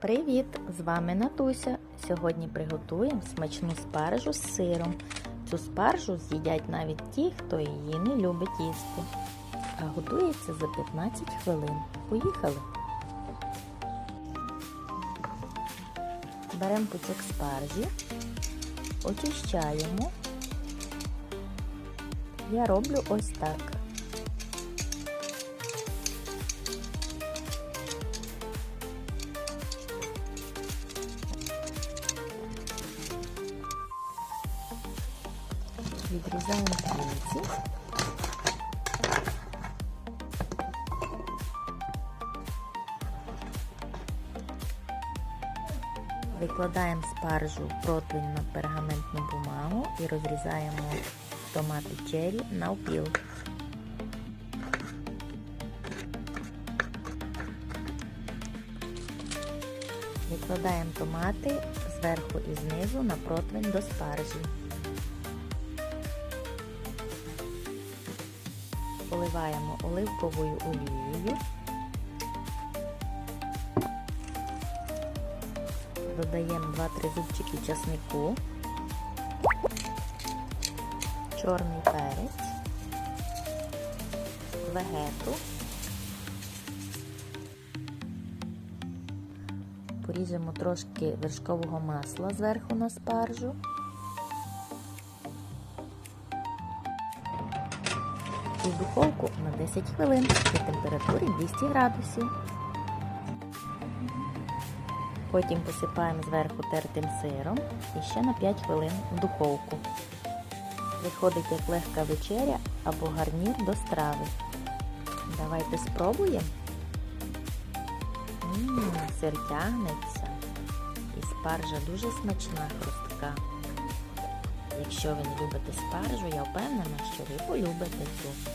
Привіт! З вами Натуся. Сьогодні приготуємо смачну спаржу з сиром. Цю спаржу з'їдять навіть ті, хто її не любить їсти. А готується за 15 хвилин. Поїхали! Беремо пучок спаржі, очищаємо. Я роблю ось так. Відрізаємо кінці. Викладаємо спаржу в противень на пергаментну бумагу і розрізаємо томати черрі навпіл. Викладаємо томати зверху і знизу на противень до спаржі. Поливаємо оливковою олією. Додаємо 2-3 зубчики часнику, чорний перець, вегету, поріжемо трошки вершкового масла зверху на спаржу. І в духовку на 10 хвилин при температурі 200 градусів. Потім посипаємо зверху тертим сиром і ще на 5 хвилин в духовку. Виходить як легка вечеря або гарнір до страви. Давайте спробуємо. Ммм, сир тягнеться. І спаржа дуже смачна хрустка. Якщо ви не любите спаржу, я впевнена, що ви полюбите цю.